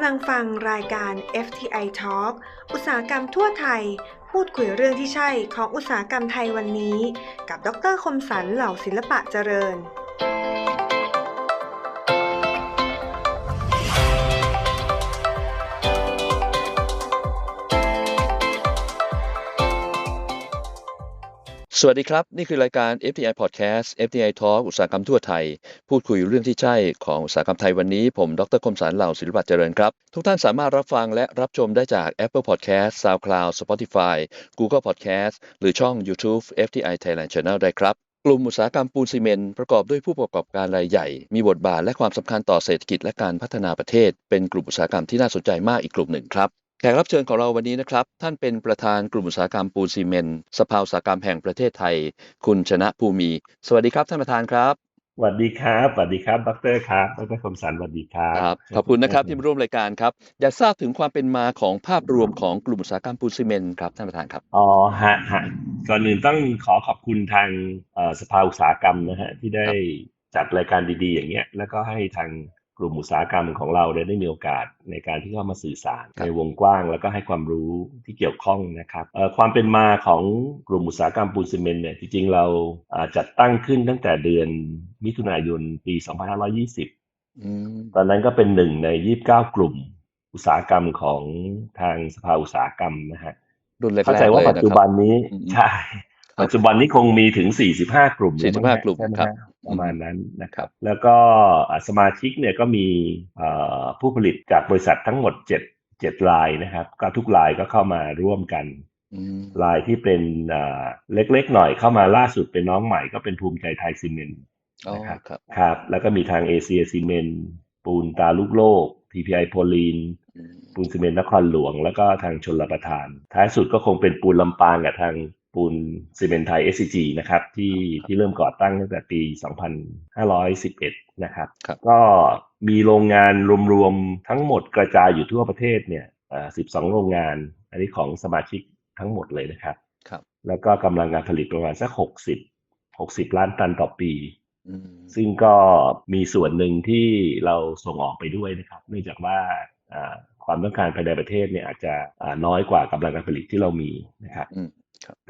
ำลังฟังรายการ FTI Talk อุตสาหกรรมทั่วไทย พูดคุยเรื่องที่ใช่ของอุตสาหกรรมไทยวันนี้ กับ ดรคมสันเหล่าศิลปะเจริญ สวัสดีครับ นี่คือรายการ FTI Podcast FTI Talk อุตสาหกรรมทั่วไทย พูดคุยเรื่องที่ใช่ของอุตสาหกรรมไทยวันนี้ ผมดรคมสารเหล่าศิลปะเจริญครับ ทุกท่านสามารถรับฟังและรับชมได้จาก Apple Podcast SoundCloud Spotify Google Podcast หรือช่อง YouTube FTI Thailand Channel ได้ครับ กลุ่มอุตสาหกรรมปูนซีเมนต์ประกอบด้วยผู้ประกอบการรายใหญ่ มีบทบาทและความสำคัญต่อเศรษฐกิจและการพัฒนาประเทศ เป็นกลุ่มอุตสาหกรรมที่น่าสนใจมากอีกกลุ่มหนึ่งครับ แขกรับเชิญของเราวันนี้นะครับ ท่านเป็นประธานกลุ่มอุตสาหกรรมปูนซีเมนต์สภาอุตสาหกรรมแห่งประเทศไทย คุณชนะภูมิสวัสดีครับท่านประธานครับสวัสดีครับสวัสดีครับดรครับดรคมสันสวัสดีครับครับ ขอบคุณนะครับที่มาร่วมรายการครับ อยากทราบถึงความเป็นมาของภาพรวมของกลุ่มอุตสาหกรรมปูนซีเมนต์ครับท่านประธานครับ อ๋อฮะฮะก่อนอื่นต้องขอขอบคุณทางเอ่อสภาอุตสาหกรรมนะฮะที่ได้จัดรายการดีๆ อย่างเงี้ย แล้วก็ให้ทาง กลุ่มอุตสาหกรรมของเราได้ได้มีโอกาสในการที่เข้ามาสื่อสารครับในวงกว้างแล้วก็ให้ความรู้ที่เกี่ยวข้องนะครับเอ่อความเป็นมาของกลุ่มอุตสาหกรรมปูนซีเมนต์เนี่ยจริงๆเราเอ่อจัดตั้งขึ้นตั้งแต่เดือนมิถุนายนปี 2520อืมตอนนั้นก็เป็นหนึ่งใน 29 กลุ่มอุตสาหกรรมของทางสภาอุตสาหกรรมนะฮะรุ่นแรกๆเข้าใจว่าเลยปัจนะจุคบัรันนี้อืมใช่ปัจจุบันนี้คงมีถึง 45 กลุ่ม45มั้งฮะกลุ่มใช่ไหมครับฮะ ประมาณนั้นนะครับ แล้วก็อ่าสมาชิกเนี่ยก็มีเอ่อผู้ผลิตจากบริษัททั้งหมด 7 7รายนะครับ ก็ทุกรายก็เข้ามาร่วมกันอืมรายที่เป็นอ่าเล็กๆหน่อยเข้ามาล่าสุดเป็นน้องใหม่ก็เป็นภูมิใจไทยซีเมนต์อ๋อนะครับครับครับ แล้วก็มีทางเอเชียซีเมนต์ปูนตาลูกโลก TPI โพลีนอืมปูนซีเมนต์นครหลวง แล้วก็ทางชนรประทาน ท้ายสุดก็คงเป็นปูนลำปางกับทาง ปูนซีเมนต์ไทย SCG นะครับที่ที่เริ่มก่อตั้งตั้งแต่ปี 2511 นะครับครับ ก็มีโรงงานรวมๆทั้งหมดกระจายอยู่ทั่วประเทศเนี่ยเอ่อ12 โรงงาน อันนี้ของสมาชิกทั้งหมดเลยนะครับครับ แล้วก็กำลังการผลิตประมาณสัก 60 60 ล้านตันต่อปีอืมซึ่งก็มีส่วนหนึ่งที่เราส่งออกไปด้วยนะครับ เนื่องจากว่าอ่าความต้องการภายในประเทศเนี่ยอาจจะอ่าน้อยกว่ากำลังการผลิตที่เรามีนะครับอืมครับ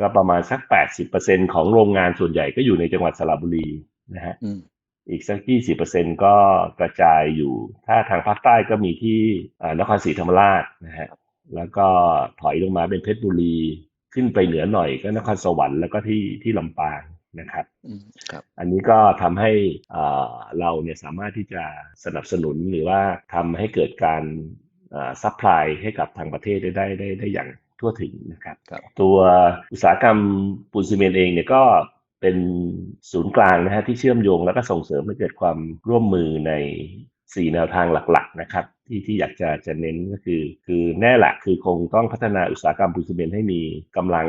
ก็ประมาณสัก 80%ของโรงงานส่วนใหญ่ก็อยู่ในจังหวัดสระบุรีนะฮะอืมอีกสัก 20%ก็กระจายอยู่ ถ้าทางภาคใต้ก็มีที่อ่านครศรีธรรมราชนะฮะแล้วก็ถอยลงมาเป็นเพชรบุรี ขึ้นไปเหนือหน่อยก็นครสวรรค์แล้วก็ที่ที่ลำปางนะครับอืมครับอันนี้ก็ทำให้อ่าเราเนี่ยสามารถที่จะสนับสนุนหรือว่าทำให้เกิดการซัพพลายให้กับทางประเทศได้ได้ได้ได้อย่าง ทั่วถึงนะครับครับ ตัวอุตสาหกรรมปูนซีเมนต์เองเนี่ยก็เป็นศูนย์กลางนะฮะที่เชื่อมโยงแล้วก็ส่งเสริมให้เกิดความร่วมมือในสี่แนวทางหลักๆนะครับที่ที่อยากจะจะเน้นก็คือ คือแน่แหละคือคงต้องพัฒนาอุตสาหกรรมปูนซีเมนต์ให้มีกำลัง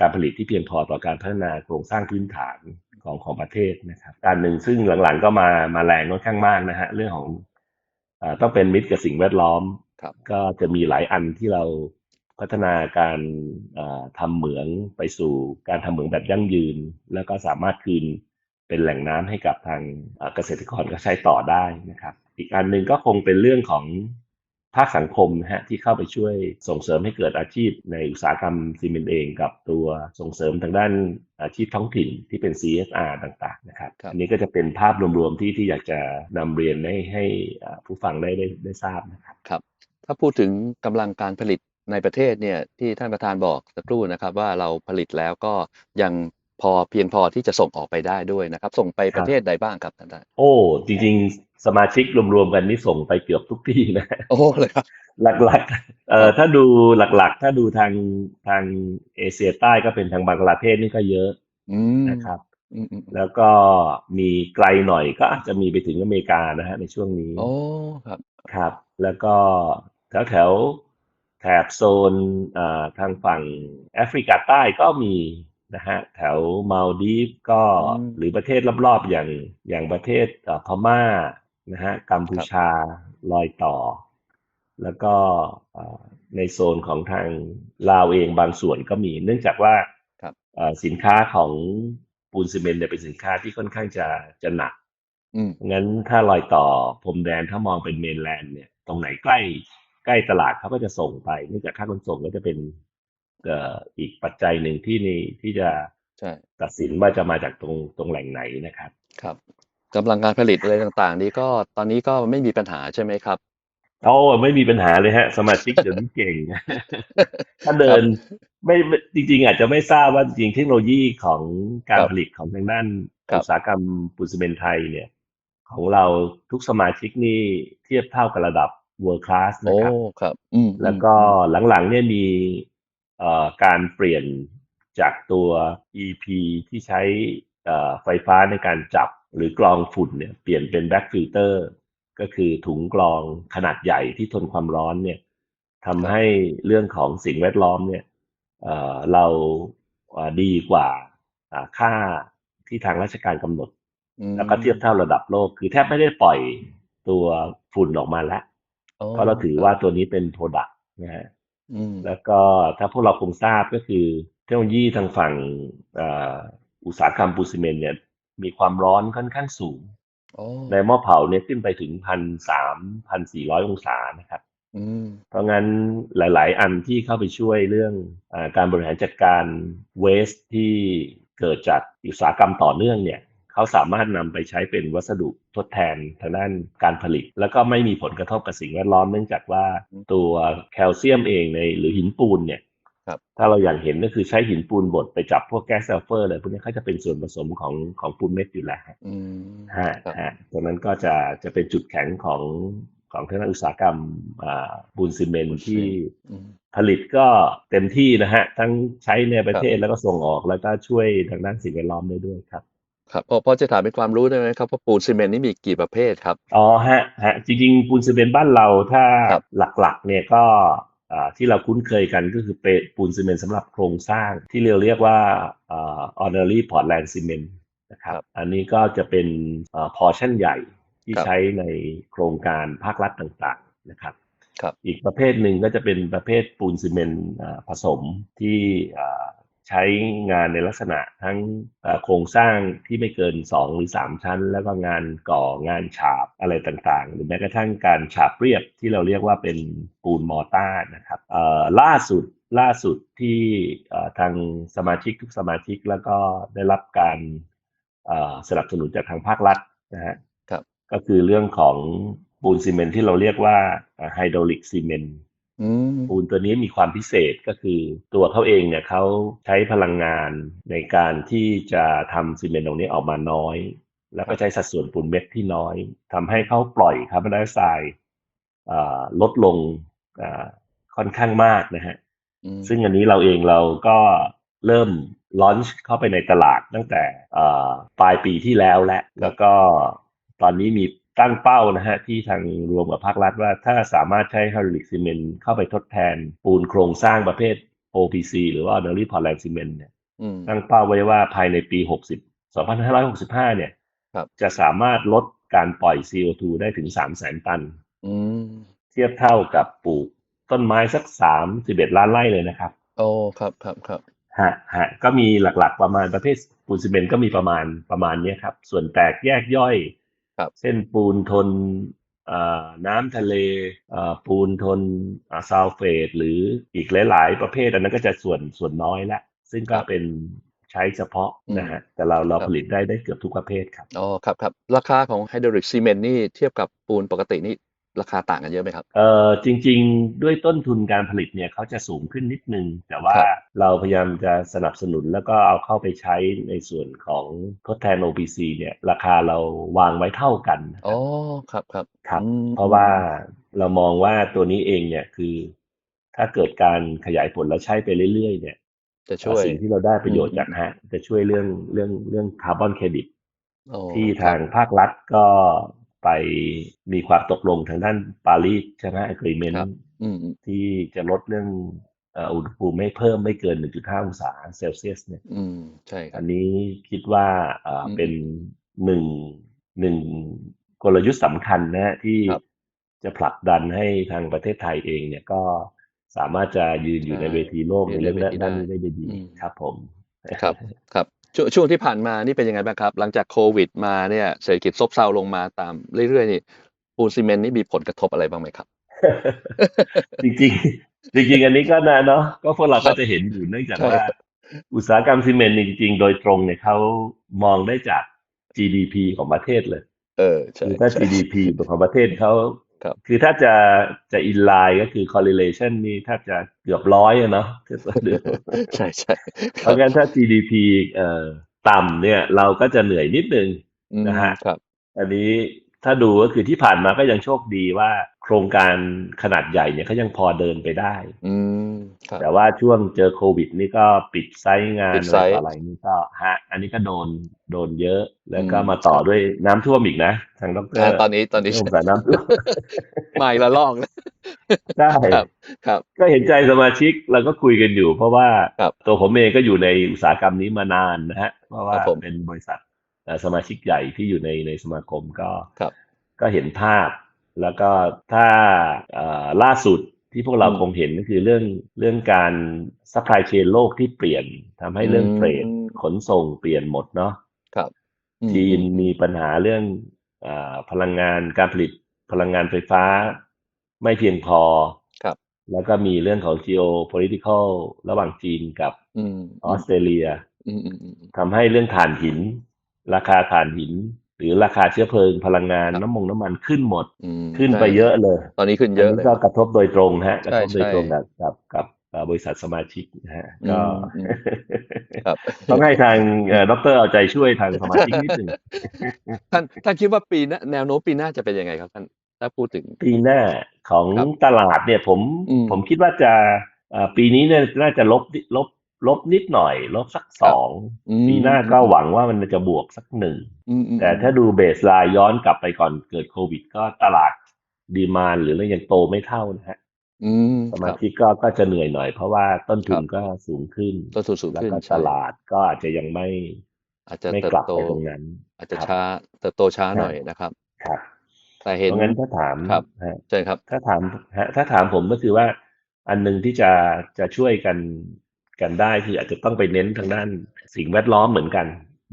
การผลิตที่เพียงพอต่อการพัฒนาโครงสร้างพื้นฐานของของประเทศนะครับการหนึ่งซึ่งหลังๆก็มามาแรงค่อนข้างมากนะฮะเรื่องของอาต้องเป็นมิตรกับสิ่งแวดล้อมครับก็จะมีหลายอันที่เรา พัฒนาการอ่าทำเหมืองไปสู่การทำเหมืองแบบยั่งยืน แล้วก็สามารถคืนเป็นแหล่งน้ำให้กับทางอ่าเกษตรกรก็ใช้ต่อได้นะครับ อีกอันหนึ่งก็คงเป็นเรื่องของภาคสังคมนะฮะที่เข้าไปช่วยส่งเสริมให้เกิดอาชีพในอุตสาหกรรมซีเมนต์เองกับตัวส่งเสริมทางด้านอาชีพท้องถิ่นที่เป็น CSR ต่างๆนะครับครับอันนี้ก็จะเป็นภาพรวมๆที่ที่อยากจะนำเรียนให้ให้อ่าผู้ฟังได้ได้ได้ทราบนะครับครับ ถ้าพูดถึงกำลังการผลิต ในประเทศเนี่ยที่ท่านประธานบอกสักครู่นะครับ ว่าเราผลิตแล้วก็ยังพอเพียงพอที่จะส่งออกไปได้ด้วยนะครับ ส่งไปประเทศใดบ้างครับท่านประธานโอ้ จริงๆ สมาชิกรวมๆกันนี่ส่งไปเกือบทุกที่นะ โอ้เลยครับ หลักๆเอ่อถ้าดูหลักๆ ถ้าดูทางทางเอเชียใต้ก็เป็นทางบังกลาเทศนี่ก็เยอะอืมนะครับอืมอืมอืมแล้วก็มีไกลหน่อยก็อาจจะมีไปถึงอเมริกานะฮะในช่วงนี้ โอ้ครับครับ แล้วก็แถวแถวๆ แถบโซนอ่าทางฝั่งแอฟริกาใต้ก็มีนะฮะแถวมาลดีฟก็อืมหรือประเทศรอบๆอย่างอย่างประเทศอ่าพม่านะฮะกัมพูชารอยต่อ แล้วก็อ่าในโซนของทางลาวเองบางส่วนก็มี เนื่องจากว่าครับอ่าสินค้าของปูนซีเมนต์เนี่ยเป็นสินค้าที่ค่อนข้างจะจะหนักอืมงั้นถ้ารอยต่อพรมแดนถ้ามองเป็นเมนแลนด์เนี่ย ตรงไหนใกล้ ใกล้ตลาดเขาก็จะส่งไปเนื่องจากค่าขนส่งก็จะเป็นเอ่ออีกปัจจัยหนึ่งที่นี่ที่จะใช่ตัดสินว่าจะมาจากตรงตรงแหล่งไหนนะครับ ครับกำลังการผลิตอะไรต่างๆ นี้ก็ตอนนี้ก็ไม่มีปัญหาใช่ไหมครับโอ้ไม่มีปัญหาเลยฮะ สมาชิกเดี๋ยวนี้เก่ง ถ้าเดินไม่ไม่จริง ๆ อาจจะไม่ทราบว่าจริงๆเทคโนโลยีของการครับผลิตของทางด้านครับอุตสาหกรรมปูนซีเมนต์ไทยเนี่ย ของเราทุกสมาชิกนี่เทียบเท่ากับระดับ world class นะโอ้ครับครับอืมแล้วก็หลังๆเนี่ยมีเอ่อการเปลี่ยนจากตัว EP ที่ใช้เอ่อไฟฟ้าในการจับหรือกรองฝุ่นเนี่ยเปลี่ยนเป็น back filter ก็คือถุงกรองขนาดใหญ่ที่ทนความร้อนเนี่ยทำให้เรื่องของสิ่งแวดล้อมเนี่ยเอ่อเราเอ่อดีกว่าอ่าค่าที่ทางราชการกำหนดอืมแล้วก็เทียบเท่าระดับโลก คือแทบไม่ได้ปล่อยตัวฝุ่นออกมาแล้วอ๋อ เพราะเราถือว่าตัวนี้เป็น product นะฮะอืมแล้วก็ถ้าพวกเราคงทราบก็คือเทคโนโลยีทางฝั่งเอ่ออุตสาหกรรมปูนซีเมนต์เนี่ยมีความร้อนค่อนข้างสูงโอ้ในหม้อเผาเนี่ยขึ้นไปถึงพันสามพันสี่ร้อยองศานะครับอืมเพราะงั้นหลาย ๆ อันที่เข้าไปช่วยเรื่องอาการบริหารจัดการเวสที่เกิดจากอุตสาหกรรมต่อเนื่องเนี่ย เขาสามารถนำไปใช้เป็นวัสดุทดแทนทางด้านการผลิต แล้วก็ไม่มีผลกระทบกับสิ่งแวดล้อมเนื่องจากว่าตัวแคลเซียมเองในหรือหินปูนเนี่ยครับถ้าเราอยากเห็นก็คือใช้หินปูนบดไปจับพวกแก๊สซัลเฟอร์อะไรพวกนี้เขาจะเป็นส่วนผสมของของปูนเม็ดอยู่แล้วฮะอืมฮะครับฮะตรงนั้นก็จะจะเป็นจุดแข็งของของทางด้านอุตสาหกรรมอ่าปูนซีเมนต์ที่อืมผลิตก็เต็มที่นะฮะ ทั้งใช้ในประเทศแล้วก็ส่งออกแล้วก็ช่วยทางด้านสิ่งแวดล้อมได้ด้วยครับ ครับพอพอจะถามเป็นความรู้ได้ไหมครับว่าปูนซีเมนต์นี่มีกี่ประเภทครับอ๋อฮะฮะจริงๆปูนซีเมนต์บ้านเราถ้าครับหลักๆเนี่ยก็อ่าที่เราคุ้นเคยกันก็คือเป็นปูนซีเมนต์สำหรับโครงสร้างที่เราเรียกว่าอ่า ordinary Portland Cement นะครับครับอันนี้ก็จะเป็นอ่า portion ใหญ่ที่ครับใช้ในโครงการภาครัฐต่างๆนะครับครับอีกประเภทหนึ่งก็จะเป็นประเภทปูนซีเมนต์อ่าผสมที่อ่า ใช้งานในลักษณะทั้งอ่าโครงสร้างที่ไม่เกิน 2 หรือ 3 ชั้น แล้วก็งานก่องานฉาบอะไรต่างๆ หรือแม้กระทั่งการฉาบเรียบที่เราเรียกว่าเป็นปูนมอร์ต้านะครับเอ่อล่าสุดล่าสุดที่เอ่อทางสมาชิกทุกสมาชิกแล้วก็ได้รับการเอ่อสนับสนุนจากทางภาครัฐนะฮะครับก็คือเรื่องของปูนซีเมนต์ที่เราเรียกว่าไฮดรอลิกซีเมนต์อืม ปูนตัวนี้มีความพิเศษก็คือตัวเขาเองเนี่ยเขาใช้พลังงานในการที่จะทำซีเมนต์ตรงนี้ออกมาน้อย แล้วก็ใช้สัดส่วนปูนเม็ดที่น้อยทำให้เขาปล่อยคาร์บอนไดออกไซด์อ่าลดลงอ่าค่อนข้างมากนะฮะอืมซึ่งอันนี้เราเองเราก็เริ่มลอนช์เข้าไปในตลาดตั้งแต่อ่าปลายปีที่แล้วและ แล้วก็ตอนนี้มี ตั้งเป้านะฮะที่ทางรวมกับภาครัฐว่าถ้าสามารถใช้ไฮดรอลิกซีเมนต์เข้าไปทดแทนปูนโครงสร้างประเภท OPC หรือว่า Ordinary Portland Cement เนี่ยอืมตั้งเป้าไว้ว่าภายในปี 60 2565 เนี่ยครับจะสามารถลดการปล่อย CO2 ได้ถึง300,000ตันอืมเทียบเท่ากับปลูกต้นไม้สัก 31 ล้านไร่เลยนะครับ โอ้ครับครับครับฮะฮะก็มีหลักๆประมาณประเภทปูนซีเมนต์ก็มีประมาณประมาณเนี้ยครับ ส่วนแตกแยกย่อย ครับเช่นปูนทนเอ่อน้ำทะเลเอ่อปูนทนอ่าซัลเฟตหรืออีกหลาย ๆ ประเภทอันนั้นก็จะส่วนส่วนน้อยละ ซึ่งก็เป็นใช้เฉพาะนะฮะแต่เราเราผลิตได้ได้เกือบทุกประเภทครับอ๋อครับครับราคาของไฮดรอลิกซีเมนต์นี่เทียบกับปูนปกตินี่ ราคาต่างกันเยอะไหมครับ เอ่อจริง ๆ ด้วยต้นทุนการผลิตเนี่ยเขาจะสูงขึ้นนิดนึง แต่ว่าครับเราพยายามจะสนับสนุนแล้วก็เอาเข้าไปใช้ในส่วนของทดแทน OPC เนี่ย ราคาเราวางไว้เท่ากันนะคอ๋รัอบครับครับครับอืมเพราะว่าเรามองว่าตัวนี้เองเนี่ยคือ ถ้าเกิดการขยายผลแล้วใช้ไปเรื่อยๆ เนี่ย จะช่วยสิ่งที่เราได้ประโยชน์อืมจากฮะ จะช่วยเรื่องเรื่องเรื่องคาร์บอนเครดิตโอ้ที่คทารับงภาครัฐก็ ไปมีความตกลงทางด้านปารีสใช่ไหม agreement ครับอืมอืมที่จะลดเรื่องเอ่ออุณหภูมิไม่เพิ่มไม่เกิน 1.5 องศาเซลเซียสเนี่ยอืมใช่ครัอับนนี้คิดว่าเอ่ออมเป็นหนึ่งหนึ่งกลยุทธ์สำคัญนะฮะที่ครับจะผลักดันให้ทางประเทศไทยเองเนี่ยก็สามารถจะยืนอยู่ในใช่เวทีโลกยืในนในเรื่องเวทีด้านได้นี้ได้ดีอืมครับผมครับครับ ช่วงช่วงที่ผ่านมานี่เป็นยังไงบ้างครับ หลังจากโควิดมาเนี่ยเศรษฐกิจซบเซาลงมาตามเรื่อยๆนี่ปูนซีเมนต์นี่มีผลกระทบอะไรบ้างไหมครับ จริงๆ จริงๆ อันนี้ก็นะเนาะก็พวกเราครัก็บจะเห็นอยู่เนื่องจากใช่ว่าอุตสาหกรรมซีเมนต์เนี่ยจริง ๆ โดยตรงเนี่ยเขามองได้จาก GDP ของประเทศเลย เออใช่คือถ้าใช่ GDP ของประเทศเขา ครับคือถ้าจะจะอินไลน์ก็คือ correlation นี่แทบจะเกือบร้อยอะเนาะใช่ใช่คเพรับราะงั้นถ้า GDP เอ่อต่ำเนี่ย เราก็จะเหนื่อยนิดนึงอืมนะฮะครับ อันนี้ถ้าดูก็คือที่ผ่านมาก็ยังโชคดีว่า โครงการขนาดใหญ่เนี่ยเขายังพอเดินไปได้ อืมครับแต่ว่าช่วงเจอโควิด นี่ก็ปิดไซต์งานปิดอะไซไรต์ต่ออะไรนี่ก็ฮะ อันนี้ก็โดนโดนเยอะแล้วก็อืมมาต่อด้วยน้ำท่วมอีกนะ ทางดรอ่าตอนนี้ตอนนี้เรื่องสายน้ำท่วมมาอีกละลอกนะได้ครับ ครับ ก็เห็นใจสมาชิกเราก็คุยกันอยู่ เพราะว่าครับตัวผมเองก็อยู่ในอุตสาหกรรมนี้มานานนะฮะ เพราะว่าครับผมเป็นบริษัทเอ่อสมาชิกใหญ่ที่อยู่ในในสมาคมก็ครับก็เห็นภาพ แล้วก็ถ้าเอ่อล่าสุดที่พวกเราอืมคงเห็นก็คือเรื่องเรื่องการซัพพลายเชนโลกที่เปลี่ยนทำให้เรื่องอืมเทรดขนส่งเปลี่ยนหมดเนาะครับอืมจีนมีปัญหาเรื่องอาพลังงานการผลิตพลังงานไฟฟ้าไม่เพียงพอครับ แล้วก็มีเรื่องของ geopolitical ระหว่างจีนกับอืมออสเตรเลียอืมอืมอืมทำให้เรื่องถ่านหิน ราคาถ่านหิน หรือราคาเชื้อเพลิงพลังงานครับน้ำมงน้ำมันขึ้นหมดอืมขึ้นไปใช่เยอะเลย ตอนนี้ขึ้นเยอะนเลนี้ยก็กระทบโดยตรงฮะกระใช่ทบโดยตรงใช่กับกับกับเอ่อบริษัทสมาชิกนะฮะอืมก็อืมครับต้องให้ทางเอ่อดรเอาใจช่วยทางสมาชิกนิดหนึ่งท่านท่านคิดว่าปีหน้าแนวโน้มปีหน้าจะเป็นยังไงครับท่านถ้าพูดถึงปีหน้าของครับตลาดเนี่ยผมอืมผมคิดว่าจะเอ่อปีนี้เนี่ยน่าจะลบลบ ลบนิดหน่อย ลบสักสองอืมปีหน้าก็หวังว่ามันจะบวกสักหนึ่งอืมอืมแต่ถ้าดูเบสไลน์ย้อนกลับไปก่อนเกิดโควิด ก็ตลาดดีมานหรือเรื่องยังโตไม่เท่านะฮะอืมสคมารับชิกก็ก็จะเหนื่อยหน่อยเพราะว่าต้นทุนครับก็สูงขึ้นต้นทุนสูงแล้วขึ้นก็ใช่ตลาดก็อาจจะยังไม่ อาจจะไม่เติกลับบโตไปตรงนั้น อาจจะครับช้าเติบโตช้าครับหน่อยนะครับ ครับแต่เพเห็นราะงั้นถ้าถามครับฮะใช่ครับ ถ้าถามฮะถ้าถามผมก็คือว่าอันหนึ่งที่จะจะช่วยกัน กันได้คืออาจจะต้องไปเน้นทางด้านสิ่งแวดล้อมเหมือนกัน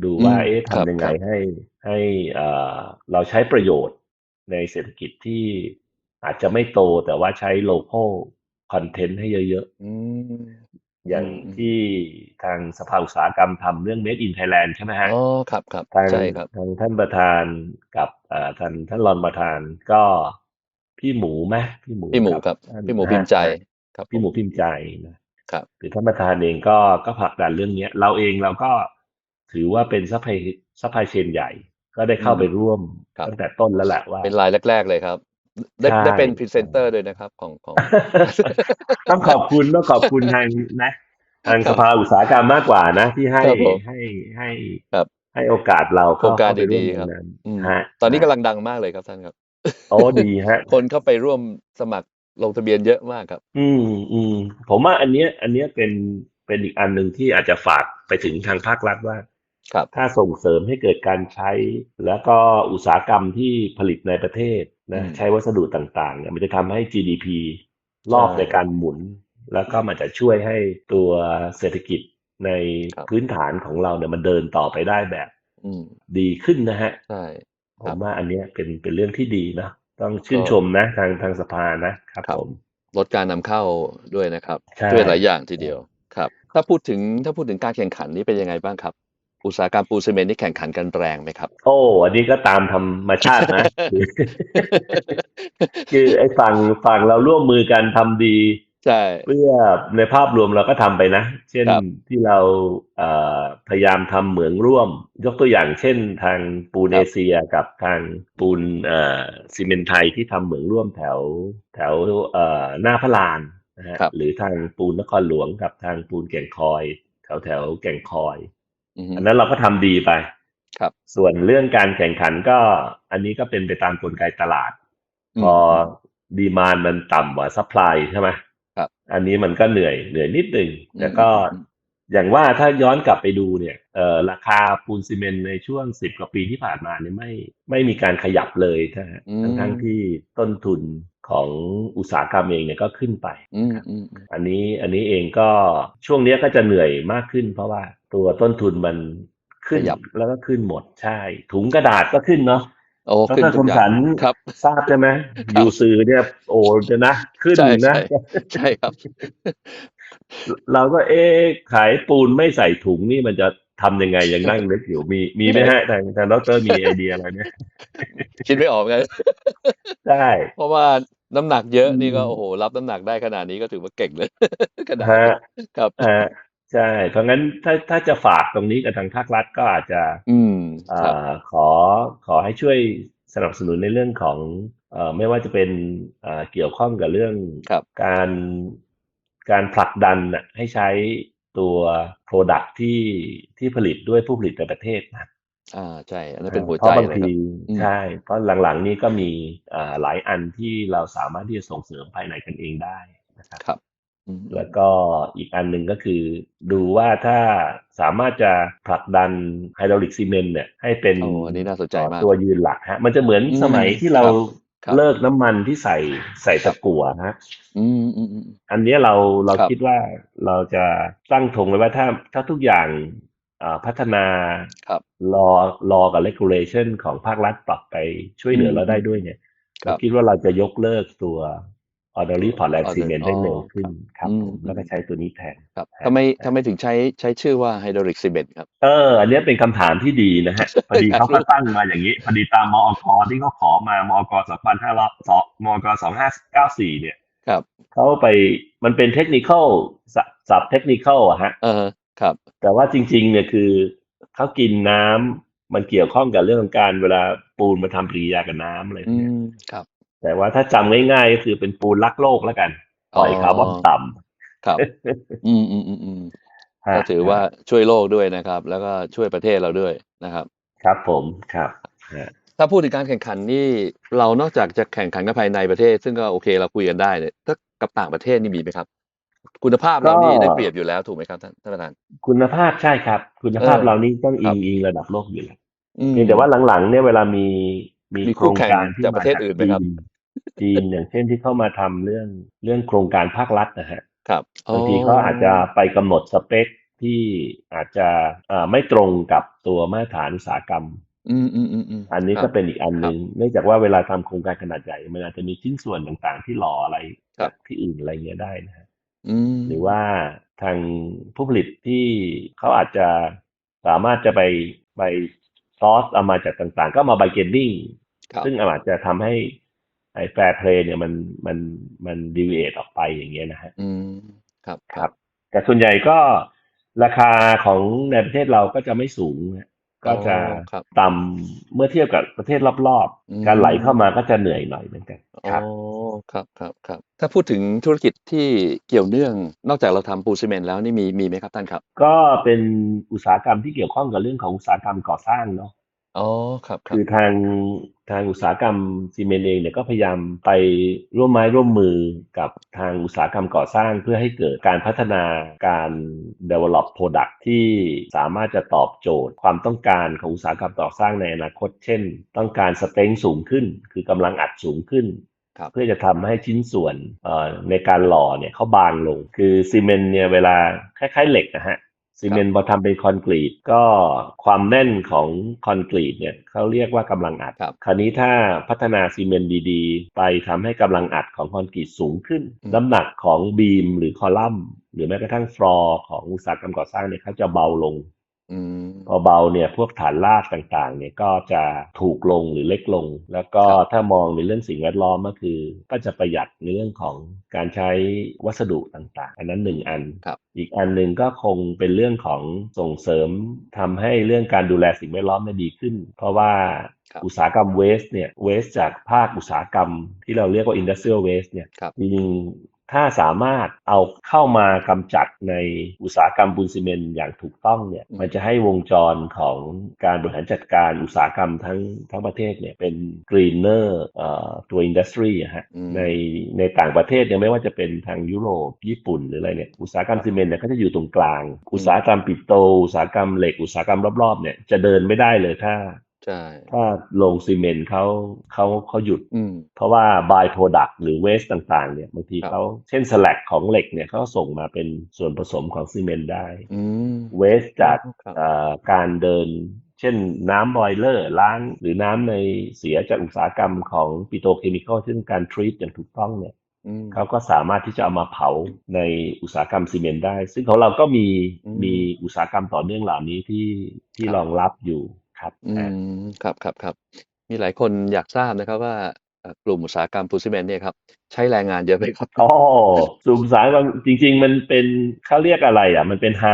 ดูว่าอืมเอ๊ะครับทำยังไงครับให้ให้เอ่อเราใช้ประโยชน์ในเศรษฐกิจที่อาจจะไม่โตแต่ว่าใช้โล c a l คอนเทนต์ให้เยอะอืมๆอย่างอืมที่ทางสภาอุตสาหกรรมทำเรื่อง Made in Thailand ใช่ไหมฮะอ๋อครับครับทางใช่ครับทางท่านประธานกับเอ่อท่านท่านรองประธานก็พี่หมูไหมพี่หมูพี่หมูกัครับท่านพี่หมูฮะพิมพ์ใจ ครับพี่หมูผพิมพ์ใจนะ ครับคือท่านประธานเองก็ก็ผลักดันเรื่องเนี้ย เราเองเราก็ถือว่าเป็นซัพพลายซัพพลายเชนใหญ่ ก็ได้เข้าไปร่วมครับตั้งแต่ต้นแล้วแหละว่า เป็นรายแรก ๆ เลยครับ ได้ใช่ได้เป็นพรีเซนเตอร์ด้วยนะครับ ของของต้องขอบคุณต้องขอบคุณทางนะทางครัสบภาอุตสาหกรรมมากกว่านะ ที่ให้ครับผมให้ให้ครับให้โอกาสเราโครงการเข้ไปวมดีๆครับตงนั้นอืมฮะตอนนี้กำลังดังมากเลยครับท่านครับโอ้ดีฮะ คนเข้าไปร่วมสมัคร ลงทะเบียนเยอะมากครับ อืมอืมผมว่าอันเนี้ย อันเนี้ยเป็นเป็นอีกอันหนึ่งที่อาจจะฝากไปถึงทางภาครัฐว่าครับถ้าส่งเสริมให้เกิดการใช้ แล้วก็อุตสาหกรรมที่ผลิตในประเทศนะอืมใช้วัสดุต่างๆเนี่ยมันจะทำให้ GDP รอบใช่ในการหมุน แล้วก็มันจะช่วยให้ตัวเศรษฐกิจในครับพื้นฐานของเราเนี่ยมันเดินต่อไปได้แบบอืมดีขึ้นนะฮะใช่ผครัมบว่าอันเนี้ยเป็นเป็นเรื่องที่ดีนะ ต้องชื่นก็ชมนะทางทางสภานะครับครับผมลดการนำเข้าด้วยนะครับใช่ช่วยหลายอย่างทีเดียวครับ ถ้าพูดถึงถ้าพูดถึงการแข่งขันนี่เป็นยังไงบ้างครับ อุตสาหกรรมปูนซีเมนต์นี่แข่งขันกันแรงไหมครับ โอ้อันนี้ก็ตามธรรมชาตินะ คือไอ้ฝั่งฝั่งเราร่วมมือกันทำดี ใช่ เพื่อในภาพรวมเราก็ทำไปนะ เช่นครับ ที่เราเอ่อพยายามทำเหมืองร่วม ยกตัวอย่างเช่นทางปูนครับเอเชียกับทางปูนเอ่อซีเมนต์ไทยที่ทำเหมืองร่วมแถวแถวเอ่อหน้าพระลานนะฮะครับ หรือทางปูนนครหลวงกับทางปูนแก่งคอย แถวแถวแก่งคอย อือฮึอันนั้นเราก็ทำดีไปครับส่วนเรื่องการแข่งขันก็อันนี้ก็เป็นไปตามกลไกตลาด อืม พอดีมานมันต่ำกว่าซัพพลายใช่ไหม ครับ อันนี้มันก็เหนื่อยเหนื่อยนิดหนึ่งอืมแต่ก็อืมอย่างว่าถ้าย้อนกลับไปดูเนี่ยเอ่อราคาปูนซีเมนต์ในช่วงสิบกว่าปีที่ผ่านมาเนี่ยไม่ไม่มีการขยับเลยนะฮะอืมทั้งทั้งที่ต้นทุนของอุตสาหกรรมเองเนี่ยก็ขึ้นไปอืมอืมอืมอันนี้อันนี้เองก็ช่วงเนี้ยก็จะเหนื่อยมากขึ้น เพราะว่าตัวต้นทุนมันขึ้นขยับแล้วก็ขึ้นหมดใช่ ถุงกระดาษก็ขึ้นเนาะ โอ้ดขึ้นรทุคกมอย่าสังนครับทราบใช่ไหมครับอยู่สื่อเนี่ย โอ้เดี๋ยวนะ ขึ้นใช่นะใช่ใช่ครับ เราก็เอ๊ะขายปูนไม่ใส่ถุงนี่มันจะทำยังไงยังนั่งนึกอยู่มีมีไหมฮะทางทางดรมีไอเดียอะไรเนี่ยคิดไม่ออกเหมือนกันได้เพราะว่าน้ำหนักเยอะนี่ก็อืมโอ้โหรับน้ำหนักได้ขนาดนี้ก็ถือว่าเก่งเลยขนาดฮะนี้ครับฮะ ใช่ เพราะงั้นถ้าถ้าจะฝากตรงนี้กับทางภาครัฐก็อาจจะ อืมเอ่ครับอขอขอให้ช่วยสนับสนุนในเรื่องของเอ่อไม่ว่าจะเป็นเอ่อเกี่ยวข้องกับเรื่องครับการการผลักดันน่ะให้ใช้ตัว Product ที่ที่ผลิตด้วยผู้ผลิตในประเทศนะอ่าใช่อันนั้นเป็นหัวเพใจราะบางเลยคทีรับอืมใช่ เพราะหลังๆนี้ก็มีอ่าหลายอันที่เราสามารถที่จะส่งเสริมภายในกันเองได้นะครับครับอืม แล้วก็อีกอันหนึ่งก็คือ ดูว่าถ้าสามารถจะผลักดันไฮดรอลิกซีเมนต์เนี่ยให้เป็นโอ้อันนี้น่าสนใจมากตัวยืนหลักฮะ มันจะเหมือนอืมสมัยที่เราครับเลิกน้ำมันที่ใส่ใส่ตะกั่วฮะอืมอืมอืมอันเนี้ยเราเราครับคิดว่าเราจะตั้งธงไว้ว่าถ้าถ้าทุกอย่างอ่าพัฒนาครับรอรอกับ regulation ของภาครัฐปรับไปช่วยเหลืออืมเราได้ด้วยเนี่ยครับเราคิดว่าเราจะยกเลิกตัว ordinary Portland Order- Cement ได้เร็วอ๋อขึ้นครับอืมผมแล้วก็ใช้ตัวนี้แทนครับฮะทำไมทำไมถึงใช้ใช้ชื่อว่าไฮดรอลิกซีเมนต์ครับ เออ อันเนี้ยเป็นคำถามที่ดีนะฮะ พอดีเขาก็ตั้งมาอย่างนี้ พอดีตามมอกที่เขาขอมามอกสองพันห้าร้อยสองมอกสองห้าเก้าสี่เนี่ย ครับเขาไปมันเป็นเทคนิคอลสับเทคนิคอลอะฮะ เออ ครับ แต่ว่าจริง ๆ เนี่ยคือเขากินน้ำมันเกี่ยวข้องกับเรื่องของการเวลาปูนมาทำปฏิกิริยากับน้ำอะไรพวอืกเนี้ยมครับ แต่ว่าถ้าจำง่ายๆก็คือเป็นปูนรักโลกแล้วกันปล่อยอ๋อคาร์บอนต่ครับ อืมอืมอืมอืมำฮะก็ถือว่าช่วยโลกด้วยนะครับ แล้วก็ช่วยประเทศเราด้วยนะครับ ครับผมครับฮะถ้าพูดถึงการแข่งขันนี่เรานอกจากจะแข่งขันกับภายในประเทศ ซึ่งก็โอเคเราคุยกันได้เนี่ยถ้ากับต่างประเทศนี่มีไหมครับ คุณภาพเรานี่ได้เปรียบอยู่แล้วถูกไหมครับท่านท่านประธานคุณภาพใช่ครับ คุณภาพเออเรานี่ต้องคอิรับงอิงระดับโลกอยู่แล้วอืมเพียงแต่ว่าหลังๆเนี่ยเวลามีมีมีโคคู่รงแข่งการที่จากมาประเทศอื่นไหมครับ จีจีนอย่างเช่นที่เข้ามาทำเรื่องเรื่องโครงการภาครัฐนะฮะครับบางทีเขาอาจจะไปกำหนดสเปคที่อาจจะอ่าไม่ตรงกับตัวมาตรฐานอุตสาหกรรม อืมอืมอืมอืมอันนี้คก็รับเป็นอีกอันหนึ่งเนื่องจากว่าเวลาทำโครงการขนาดใหญ่ มันอาจจะมีชิ้นส่วนต่างๆ ที่หล่ออะไรครับจากที่อื่นอะไรเงี้ยได้นะฮะอืมหรือว่าทางผู้ผลิตที่เขาอาจจะสามารถจะไปไปซอสเอามาจากต่างๆ ก็มาไบเกนดิ้งครับซึ่งอาจจะทำให้ ไอ้แฟร์เพลย์เนี่ยมันมันมันดีเวตออกไปอย่างเงี้ยนะฮะอืมครับครับ แต่ส่วนใหญ่ก็ราคาของในประเทศเราก็จะไม่สูงนะก็จะอ๋อครับต่ำเมื่อเทียบกับประเทศรอบอืมๆการไหลเข้ามาก็จะเหนื่อยหน่อยเหมือนกันอ๋คอรับครับครับครับถ้าพูดถึงธุรกิจที่เกี่ยวเนื่อง นอกจากเราทำปูนซีเมนต์แล้วนี่มีมีไหมครับท่านครับ ก็เป็นอุตสาหกรรมที่เกี่ยวข้องกับเรื่องของอุตสาหกรรมก่อสร้างเนาะ อ๋อ ครับครับคือทางทางอุตสาหกรรมซีเมนต์เองเนี่ยก็พยายามไปร่วมไม้ร่วมมือกับทางอุตสาหกรรมก่อสร้างเพื่อให้เกิดการพัฒนาการ develop product ที่สามารถจะตอบโจทย์ความต้องการของอุตสาหกรรมก่อสร้างในอนาคต เช่น ต้องการสเต็งสูงขึ้น คือกำลังอัดสูงขึ้น ครับ เพื่อจะทำให้ชิ้นส่วนเอ่อในการหล่อเนี่ยเขาบางลง คือซีเมนต์เนี่ยเวลาคล้ายๆเหล็กนะฮะ ซีเมนต์พอทำเป็นคอนกรีตก็ความแน่นของคอนกรีตเนี่ยเขาเรียกว่ากำลังอัดครับคราวนี้ถ้าพัฒนาซีเมนต์ดีๆ ไปทำให้กำลังอัดของคอนกรีตสูงขึ้นอืมน้ำหนักของบีมหรือคอลัมน์ หรือแม้กระทั่งฟลอร์ของอุตสาหกรรมก่อสร้างเนี่ยเขาจะเบาลง อืมพอเบาเนี่ยพวกฐานรากต่างๆ เนี่ยก็จะถูกลงหรือเล็กลง แล้วก็ครับถ้ามองในเรื่องสิ่งแวดล้อมก็คือ ก็จะประหยัดในเรื่องของการใช้วัสดุต่างๆ อันนั้นหนึ่งอันครับอีกอันหนึ่งก็คงเป็นเรื่องของส่งเสริมทำให้เรื่องการดูแลสิ่งแวดล้อมเนี่ยดีขึ้น เพราะว่าครับอุตสาหกรรมเวสเนี่ยเวสจากภาคอุตสาหกรรมที่เราเรียกว่า industrial waste เนี่ยครับจริงๆ ถ้าสามารถเอาเข้ามากำจัดในอุตสาหกรรมปูนซีเมนต์อย่างถูกต้องเนี่ยอืมมันจะให้วงจรของการบริหารจัดการอุตสาหกรรมทั้งทั้งประเทศเนี่ยเป็น greener เอ่อตัว industry อะฮะอืมในในต่างประเทศเนี่ยไม่ว่าจะเป็นทางยุโรป ญี่ปุ่นหรืออะไรเนี่ยอุตสาหกรรมซีเมนต์เนี่ยก็จะอยู่ตรงกลาง อุตสาหกรรมปิโตรอุตสาหกรรมเหล็กอุตสาหกรรมรอบๆเนี่ยจะเดินไม่ได้เลยถ้า ใช่ถ้าโรงซีเมนต์เขาเขาเขาหยุดอืมเพราะว่า by product หรือ waste ต่างๆ เนี่ยบางทีครับเขาเช่น slack ของเหล็กเนี่ยเขาส่งมาเป็นส่วนผสมของซีเมนต์ได้อืม waste จากครับเอ่อการเดินเช่นน้ำบอยเลอร์ล้างหรือน้ำในเสียจากอุตสาหกรรมของปิโตรเคมีคอลซึ่งการทรีตอย่างถูกต้องเนี่ยอืมเขาก็สามารถที่จะเอามาเผาในอุตสาหกรรมซีเมนต์ได้ ซึ่งของเราก็มีอืมมีอุตสาหกรรมต่อเนื่องเหล่านี้ที่ที่ครับรองรับอยู่ ครับอือ่ามครับครับครับ มีหลายคนอยากทราบนะครับว่าเอ่อกลุ่มอุตสาหกรรมปูนซีเมนต์เนี่ยครับ ใช้แรงงานเยอะไหมครับ อ๋อสูบสายบางจริง ๆ มันเป็นเขาเรียกอะไรอะ มันเป็นไฮ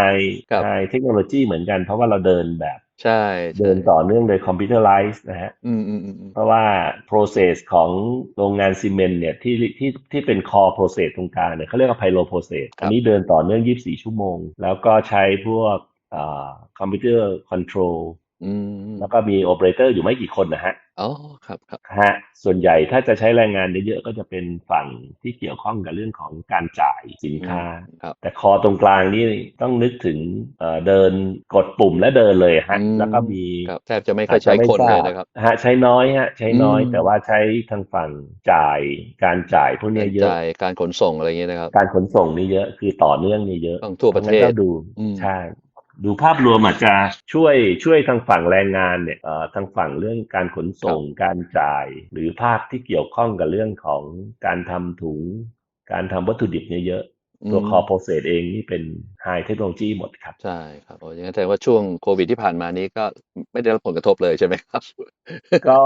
ครับ ไฮเทคโนโลยีเหมือนกัน เพราะว่าเราเดินแบบใช่ใช่เดินต่อเนื่องโดยคอมพิวเตอร์ไลซ์นะฮะ อืมอืมอืมอืมเพราะว่า process ของโรงงานซีเมนต์เนี่ยที่ที่ที่เป็น core process ตรงกลางเนี่ยเขาเรียกว่า pyro process อันนี้เดินต่อเนื่อง 24 ชั่วโมง แล้วก็ใช้พวกอ่าคอมพิวเตอร์คอนโทรล อืม แล้วก็มีโอเปอเรเตอร์อยู่ไม่กี่คนนะฮะอ๋อ ครับครับ ฮะ ส่วนใหญ่ถ้าจะใช้แรงงานเยอะๆก็จะเป็นฝั่งที่เกี่ยวข้องกับเรื่องของการจ่ายสินค้าครับ แต่คอตรงกลางนี่ต้องนึกถึงเอ่อเดินกดปุ่มและเดินเลยฮะอืมแล้วก็มี ครับ แทบจะไม่ค่อยใช้คนเลยนะครับ ฮะใช้น้อยฮะ ใช้น้อยอืมแต่ว่าใช้ทางฝั่งจ่ายการจ่ายพวกเนี้ยเยอะ จ่าย การขนส่งอะไรอย่างเงี้ยนะครับ การขนส่งนี่เยอะ คือต่อเนื่องนี่เยอะ ต้องทั่วประเทศงั้นก็ดูอืม ใช่ ดูภาพรวมอาจจะช่วยช่วยทางฝั่งแรงงานเนี่ยเอ่อทางฝั่งเรื่องการขนส่งการจ่าย หรือภาคที่เกี่ยวข้องกับเรื่องของการทำถุง การทำวัตถุดิบเนี่ยเยอะ ตัวอืมคอโปรเซสเองนี่เป็นไฮเทคโนโลยีหมดครับ ใช่ครับโอ้ยังงั้นแสดงว่าช่วงโควิดที่ผ่านมานี้ก็ไม่ได้รับผลกระทบเลยใช่ไหมครับ ก็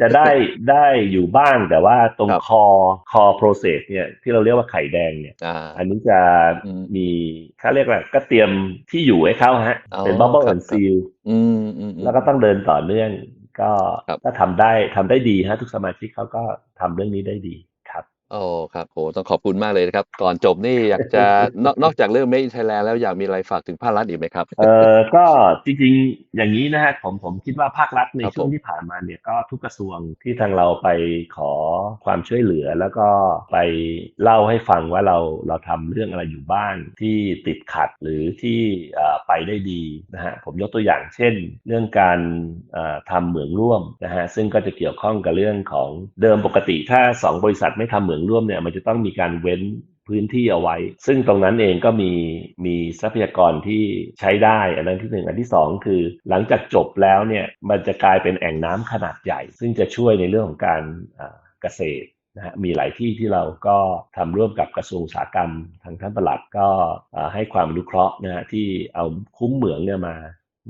จะได้ได้อยู่บ้างแต่ว่าตรงครับคอคอโปรเซสเนี่ยที่เราเรียกว่าไข่แดงเนี่ยอ่าอันนี้จะอืมมีเขาเรียกว่าก็เตรียมที่อยู่ให้เขาฮะอ๋อเป็นบับเบิ้ลครับแอนซีลอืมอืมอืมแล้วก็ต้องเดินต่อเนื่องก็ครับก็ทำได้ทำได้ดีฮะทุกสมาชิกเขาก็ทำเรื่องนี้ได้ดี ครับ โอ้ครับโหต้องขอบคุณมากเลยนะครับ ก่อนจบนี่อยากจะ นอก นอกจากเรื่อง Made in Thailand แล้วอยากมีอะไรฝากถึงภาครัฐอีกไหมครับ เออก็จริง ๆ อย่างนี้นะฮะผม ผมคิดว่าภาครัฐในครับช่วงผมที่ผ่านมาเนี่ย ก็ทุกกระทรวงที่ทางเราไปขอความช่วยเหลือ แล้วก็ไปเล่าให้ฟังว่า เรา เราทำเรื่องอะไรอยู่บ้างที่ติดขัด หรือที่ เอ่อ ไปได้ดีนะฮะผมยกตัวอย่างเช่น เรื่องการ เอ่อ ทำเหมืองร่วมนะฮะซึ่งก็จะเกี่ยวข้องกับเรื่องของ เดิมปกติถ้าสองบริษัทไม่ทำเหมืองร่วมเนี่ยมันจะต้องมีการเว้นพื้นที่เอาไว้ ซึ่งตรงนั้นเองก็มีมีทรัพยากรที่ใช้ได้ อันนั้นที่หนึ่งอันที่สองคือ หลังจากจบแล้วเนี่ยมันจะกลายเป็นแอ่งน้ำขนาดใหญ่ ซึ่งจะช่วยในเรื่องของการเกษตรนะฮะมีหลายที่ที่เราก็ทำร่วมกับกระทรวงอุตสาหกรรม ทางท่านประหลัดก็ให้ความอนุเคราะห์นะฮะที่เอาคุ้มเหมืองเนี่ยมา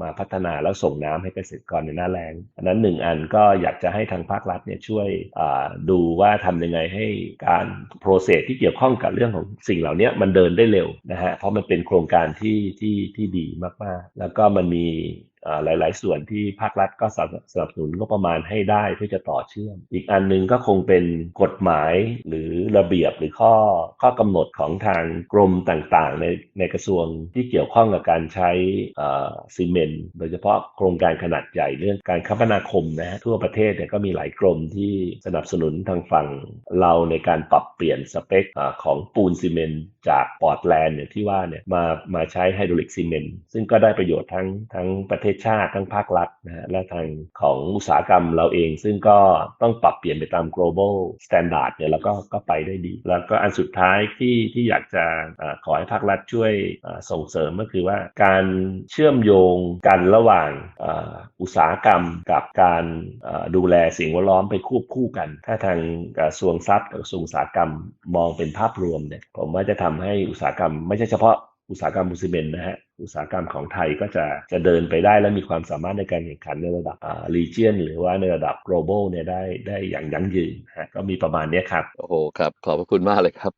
มาพัฒนาแล้วส่งน้ำให้เกษตรกรในหน้าแล้งอันนั้นหนึ่งอันก็อยากจะให้ทางภาครัฐเนี่ยช่วยดูว่าทำยังไงให้การโปรเซสที่เกี่ยวข้องกับเรื่องของสิ่งเหล่านี้มันเดินได้เร็วนะฮะเพราะมันเป็นโครงการที่ที่ที่ดีมากๆ แล้วก็มันมี หลาย ๆ ส่วนที่ภาครัฐก็สนับสนุนงบประมาณให้ได้เพื่อจะต่อเชื่อม อีกอันหนึงก็คงเป็นกฎหมายหรือระเบียบหรือข้อข้อกำหนดของทางกรมต่าง ๆ ในในกระทรวงที่เกี่ยวข้องกับการใช้ซีเมนต์โดยเฉพาะโครงการขนาดใหญ่เรื่องการคมนาคมนะฮะทั่วประเทศเนี่ยก็มีหลายกรมที่สนับสนุนทางฝั่งเราในการปรับเปลี่ยนสเปคอของปูนซีเมนต์จากปอร์ตแลนด์เนี่ยที่ว่าเนี่ยมามาใช้ไฮดรอลิกซีเมนต์ซึ่งก็ได้ประโยชน์ทั้งทั้งประเทศชาติทั้งภาครัฐนะฮะและทางของอุตสาหกรรมเราเอง ซึ่งก็ต้องปรับเปลี่ยนไปตาม global standard เนี่ยแล้วก็ก็ไปได้ดี แล้วก็อันสุดท้ายที่ที่อยากจะอาขอให้ภาครัฐช่วยส่งเสริมก็คือว่าการเชื่อมโยงกันระหว่างอ,อุตสาหกรรมกับการดูแลสิ่งแวดล้อมไปควบคู่กัน ถ้าทางกระทรวงทรัพย์กับกระทรวงอุตสาหกรรมมองเป็นภาพรวมเนี่ยผมว่าจะทำให้อุตสาหกรรมไม่ใช่เฉพาะอุตสาหกรรมมูซิเมนต์นะฮะอุตสาหกรรมของไทยก็จะจะเดินไปได้และมีความสามารถในการแข่งขันในระดับอ่า region หรือว่าในระดับ global เนี่ยได้ได้อย่างยั่งยืนฮะก็มีประมาณเนี้ยครับ โอ้โหครับ ขอบพระคุณมากเลยครับ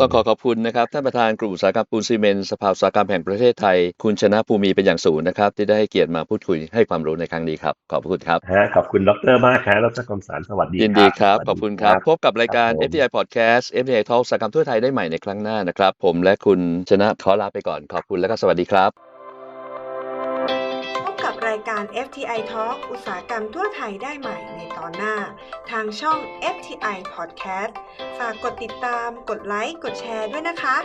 ต้องขอขอบคุณนะครับ ท่านประธานกลุ่มอุตสาหกรรมปูนซีเมนต์สภาอุตสาหกรรมแห่งประเทศไทย คุณชนะภูมิเป็นอย่างสูงนะครับ ที่ได้ให้เกียรติมาพูดคุยให้ความรู้ในครั้งนี้ครับ ขอบพระคุณครับฮะขอบคุณดรมากครับดรคมสารสวัสดียินดีครับสวัสขอบคุณครับพบกับรายการครับผม FTI Podcast FTI Talk อุตสาหกรรมทั่วไทยได้ใหม่ในครั้งหน้านะครับผมและคุณชนะขอลาไปก่อนขอบคุณและก็สวัสดีครับ พบกับรายการ FTI Talk อุตสาหกรรมทั่วไทยได้ใหม่ในตอนหน้า ทางช่อง FTI Podcast ฝากกดติดตาม กดไลค์ กดแชร์ด้วยนะคะ